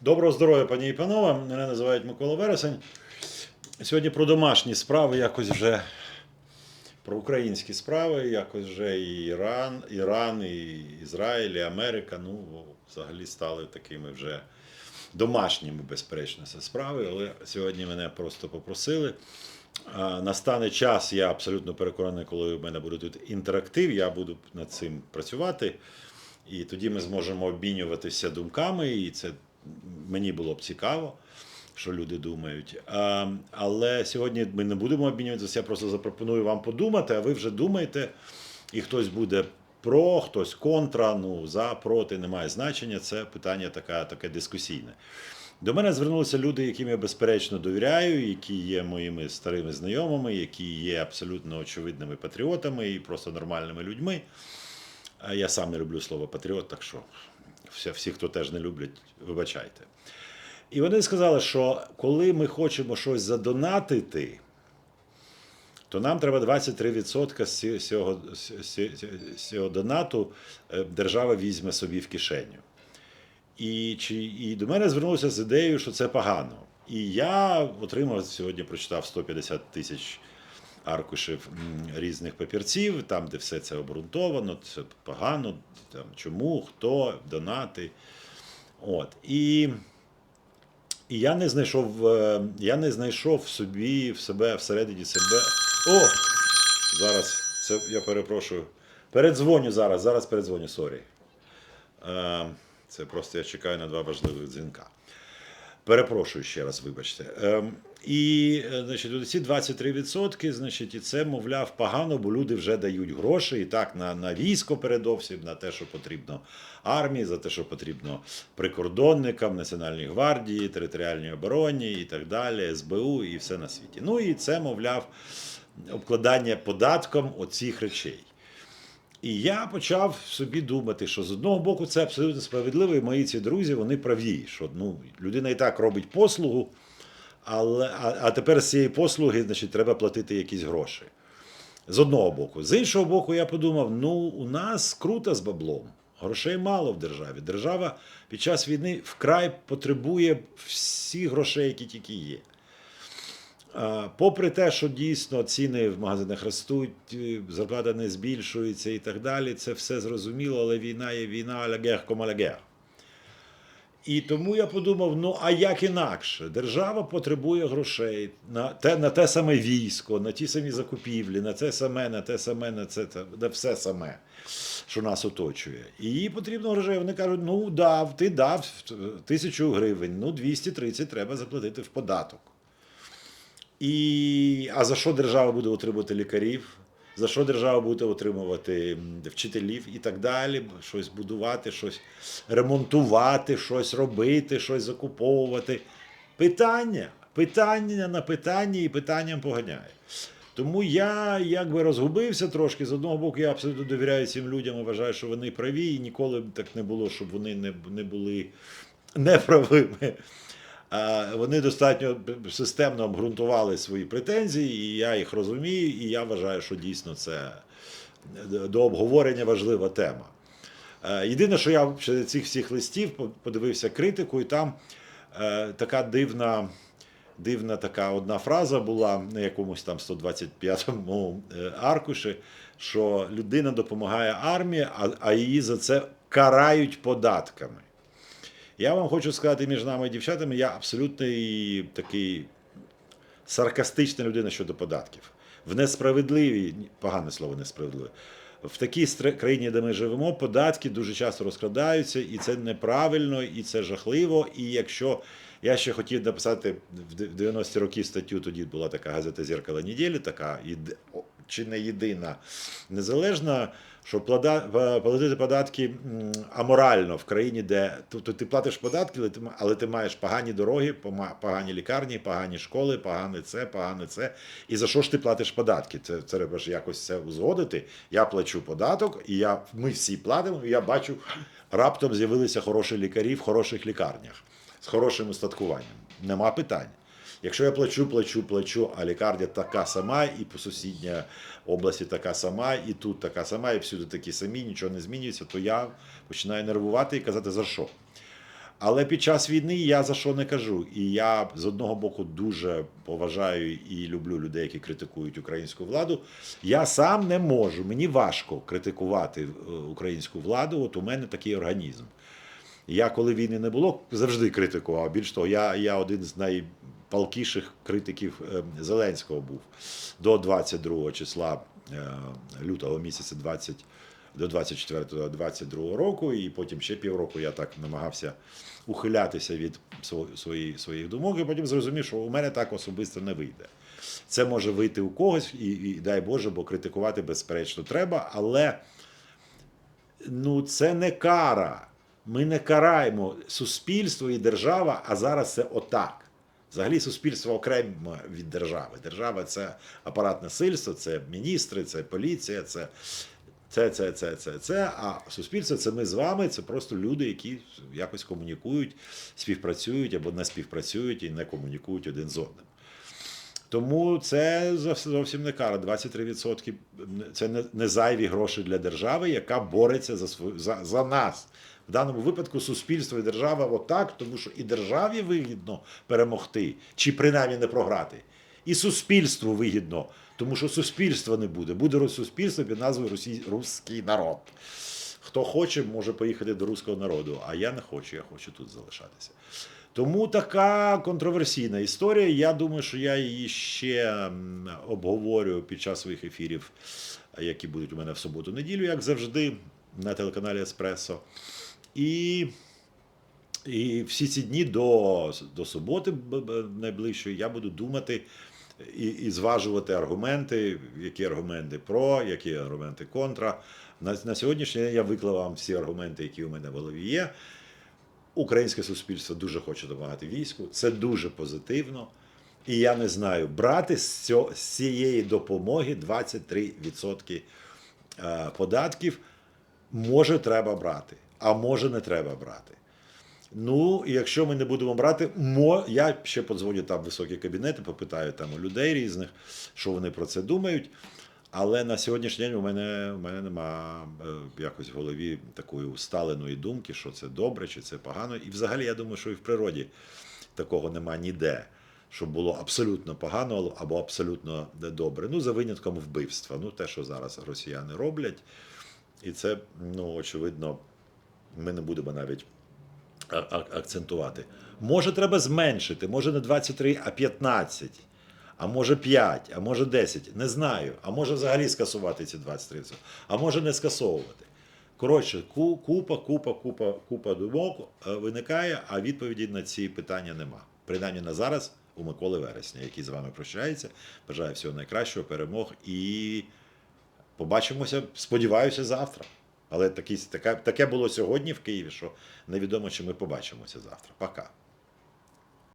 Доброго здоров'я, пані і панове. Мене називають Микола Вересень. Сьогодні про домашні справи, якось вже про українські справи, якось вже і Іран, Іран, і Ізраїль, і Америка, ну, взагалі стали такими вже домашніми, безперечно, це справи. Але сьогодні мене просто попросили. Настане час, я абсолютно переконаний, коли в мене буде тут інтерактив, я буду над цим працювати. І тоді ми зможемо обмінюватися думками, і це мені було б цікаво, що люди думають. Але сьогодні ми не будемо обмінюватися, я просто запропоную вам подумати, а ви вже думаєте, і хтось буде про, хтось контра, ну за, проти, немає значення. Це питання така, таке дискусійне. До мене звернулися люди, яким я безперечно довіряю, які є моїми старими знайомими, які є абсолютно очевидними патріотами і просто нормальними людьми. Я сам не люблю слово патріот, так що всі, хто теж не люблять, вибачайте. І вони сказали, що коли ми хочемо щось задонатити, то нам треба 23% з ці- з цього, з цього донату е, держава візьме собі в кишеню. І, чи, і до мене звернулися з ідеєю, що це погано. І я отримав сьогодні, прочитав 150 тисяч аркушів різних папірців, там, де все це обґрунтовано, це погано, там, чому, хто, донати. От. І, і я не знайшов, е, я не знайшов собі, в себе, всередині себе. О! Зараз, це я перепрошую. Передзвоню зараз, зараз передзвоню, сорі. Е, Це просто я чекаю на два важливих дзвінка. Перепрошую ще раз, вибачте. Ем, і е, значить, ці 23%, значить, і це, мовляв, погано, бо люди вже дають гроші і так на, на військо передовсім, на те, що потрібно армії, за те, що потрібно прикордонникам, Національній гвардії, територіальній обороні і так далі, СБУ і все на світі. Ну і це, мовляв, обкладання податком оцих речей. І я почав собі думати, що з одного боку це абсолютно справедливо, і мої ці друзі вони праві, що ну, людина і так робить послугу, але, а, а тепер з цієї послуги значить, треба платити якісь гроші. З одного боку. З іншого боку, я подумав: ну, у нас круто з баблом. Грошей мало в державі. Держава під час війни вкрай потребує всіх грошей, які тільки є. Попри те, що дійсно ціни в магазинах ростуть, е, зарплата не збільшується і так далі, це все зрозуміло, але війна є війна а la guerre comme à la guerre. І тому я подумав: ну а як інакше? Держава потребує грошей на те, на те саме військо, на ті самі закупівлі, на це саме, на те саме, на це на все саме, що нас оточує. І їй потрібно грошей. Вони кажуть: ну дав, ти дав тисячу гривень, ну 230 треба заплатити в податок. І, а за що держава буде отримувати лікарів? За що держава буде отримувати вчителів і так далі, щось будувати, щось ремонтувати, щось робити, щось закуповувати. Питання, питання на питання і питанням поганяє. Тому я якби розгубився трошки. З одного боку, я абсолютно довіряю цим людям і вважаю, що вони праві, і ніколи б так не було, щоб вони не, не були неправими. Вони достатньо системно обґрунтували свої претензії, і я їх розумію, і я вважаю, що дійсно це до обговорення важлива тема. Е, Єдине, що я серед цих всіх листів подивився критику, і там е, така дивна, дивна така одна фраза була на якомусь там 125-му е, аркуші, що людина допомагає армії, а її за це карають податками. Я вам хочу сказати між нами і дівчатами, я абсолютний такий саркастична людина щодо податків. В несправедливій, погане слово несправедливе. В такій країні, де ми живемо, податки дуже часто розкрадаються, і це неправильно, і це жахливо. І якщо я ще хотів написати в де- в 90-ті роки статтю, тоді була така газета Зеркало неділі, така о, чи не єдина незалежна, що платити податки аморально в країні, де тобто ти платиш податки, але ти, але ти маєш погані дороги, погані лікарні, погані школи, погане це, погане це. І за що ж ти платиш податки? Це, треба ж якось це узгодити. Я плачу податок, і я, ми всі платимо, і я бачу, раптом з'явилися хороші лікарі в хороших лікарнях з хорошим устаткуванням. Нема питань. Якщо я плачу, плачу, плачу, а лікарня така сама, і по сусідній області така сама, і тут така сама, і всюди такі самі, нічого не змінюється, то я починаю нервувати і казати за що. Але під час війни я за що не кажу. І я з одного боку дуже поважаю і люблю людей, які критикують українську владу. Я сам не можу, мені важко критикувати е, українську владу. От у мене такий організм. Я, коли війни не було, завжди критикував. Більш того, я, я один з найпалкіших критиків е, Зеленського був до 22 числа е, лютого місяця 20, до 24-22 року, і потім ще півроку я так намагався ухилятися від сво- свої, своїх думок, і потім зрозумів, що у мене так особисто не вийде. Це може вийти у когось, і, і дай Боже, бо критикувати безперечно треба, але ну це не кара. Ми не караємо суспільство і держава, а зараз це отак. Взагалі суспільство окремо від держави. Держава це апарат насильства, це міністри, це поліція, це це, це, це, це, це. А суспільство це ми з вами, це просто люди, які якось комунікують, співпрацюють або не співпрацюють і не комунікують один з одним. Тому це зовсім не кара. 23% це не, зайві гроші для держави, яка бореться за, за, за нас. В даному випадку суспільство і держава отак, тому що і державі вигідно перемогти, чи принаймні не програти. І суспільству вигідно, тому що суспільства не буде. Буде суспільство під назвою Росій, Руський народ. Хто хоче, може поїхати до руського народу, а я не хочу, я хочу тут залишатися. Тому така контроверсійна історія. Я думаю, що я її ще обговорю під час своїх ефірів, які будуть у мене в суботу-неділю, як завжди, на телеканалі Еспресо. І, і всі ці дні до, до суботи найближчої я буду думати і, і зважувати аргументи, які аргументи про, які аргументи контра. На, на сьогоднішній день я виклав вам всі аргументи, які у мене в голові є. Українське суспільство дуже хоче допомагати війську. Це дуже позитивно. І я не знаю, брати з, цього, з цієї допомоги 23% е, податків може треба брати, а може не треба брати. Ну, якщо ми не будемо брати, мо, я ще подзвоню там в високі кабінети, попитаю там у людей різних, що вони про це думають. Але на сьогоднішній день у мене, у мене нема е, якось в голові такої усталеної думки, що це добре чи це погано. І взагалі я думаю, що і в природі такого нема ніде, щоб було абсолютно погано або абсолютно добре. Ну, за винятком вбивства. Ну, те, що зараз росіяни роблять. І це, ну, очевидно, ми не будемо навіть акцентувати. Може, треба зменшити, може не 23, а 15, а може 5, а може 10, не знаю. А може взагалі скасувати ці 23, а може не скасовувати. Коротше, купа, купа, купа, купа думок е, виникає, а відповіді на ці питання нема. Принаймні на зараз у Миколи Вересня, який з вами прощається. Бажаю всього найкращого, перемог і побачимося, сподіваюся, завтра. Але такі, таке, таке було сьогодні в Києві, що невідомо, чи ми побачимося завтра. Пока.